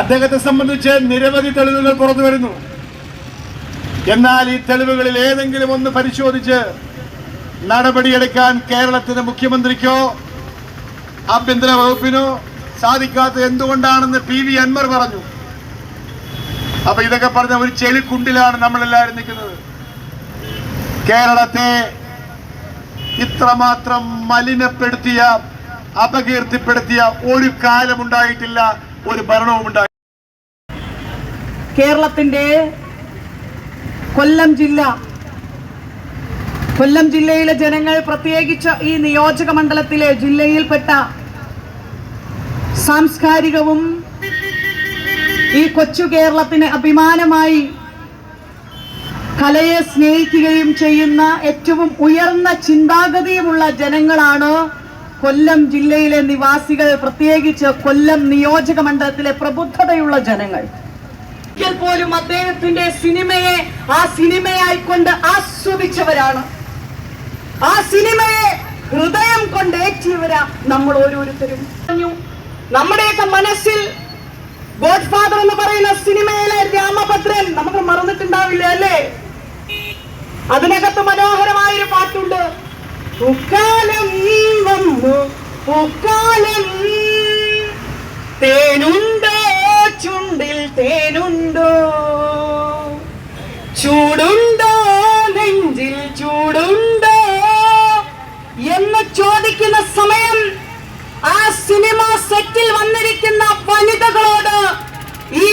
അദ്ദേഹത്തെ സംബന്ധിച്ച് നിരവധി തെളിവുകൾ പുറത്തു വരുന്നു. എന്നാൽ ഈ തെളിവുകളിൽ ഏതെങ്കിലും ഒന്ന് പരിശോധിച്ച് നടപടിയെടുക്കാൻ കേരളത്തിന്റെ മുഖ്യമന്ത്രിക്കോ ആഭ്യന്തര വകുപ്പിനോ സാധിക്കാത്ത എന്തുകൊണ്ടാണെന്ന് പി വി അൻവർ പറഞ്ഞു. അപ്പൊ ഇതൊക്കെ പറഞ്ഞ ഒരു ചെളിക്കുണ്ടിലാണ് നമ്മളെല്ലാവരും നിൽക്കുന്നത്. കേരളത്തെ ഇത്രമാത്രം മലിനപ്പെടുത്തിയ അപകീർത്തിപ്പെടുത്തിയ ഒരു കാലമുണ്ടായിട്ടില്ല ഒരു ഭരണവും ഉണ്ടായി കേരളത്തിന്റെ കൊല്ലം ജില്ല. കൊല്ലം ജില്ലയിലെ ജനങ്ങൾ പ്രത്യേകിച്ച് ഈ നിയോജക മണ്ഡലത്തിലെ ജില്ലയിൽപ്പെട്ട സാംസ്കാരികവും ഈ കൊച്ചു കേരളത്തിന് അഭിമാനമായി കലയെ സ്നേഹിക്കുകയും ചെയ്യുന്ന ഏറ്റവും ഉയർന്ന ചിന്താഗതിയുമുള്ള ജനങ്ങളാണ് കൊല്ലം ജില്ലയിലെ നിവാസികൾ. പ്രത്യേകിച്ച് കൊല്ലം നിയോജക മണ്ഡലത്തിലെ പ്രബുദ്ധതയുള്ള ജനങ്ങൾ. ഒരിക്കൽ പോലും അദ്ദേഹത്തിന്റെ സിനിമയെ ആ സിനിമയായി കൊണ്ട് ആസ്വദിച്ചവരാണ്. ആ സിനിമയെ ഹൃദയം കൊണ്ട് ഏറ്റിയവരാ നമ്മൾ ഓരോരുത്തരും. പറഞ്ഞു, നമ്മുടെയൊക്കെ മനസ്സിൽ ഗോഡ് ഫാദർ എന്ന് പറയുന്ന സിനിമയിലെ രാമഭദ്രൻ നമുക്ക് മറന്നിട്ടുണ്ടാവില്ല അല്ലേ? അതിനകത്ത് മനോഹരമായൊരു പാട്ടുണ്ട്. പൂക്കാലം പൂക്കാലം സെറ്റിൽ വന്നിരിക്കുന്ന വനിതകളോട് ഈ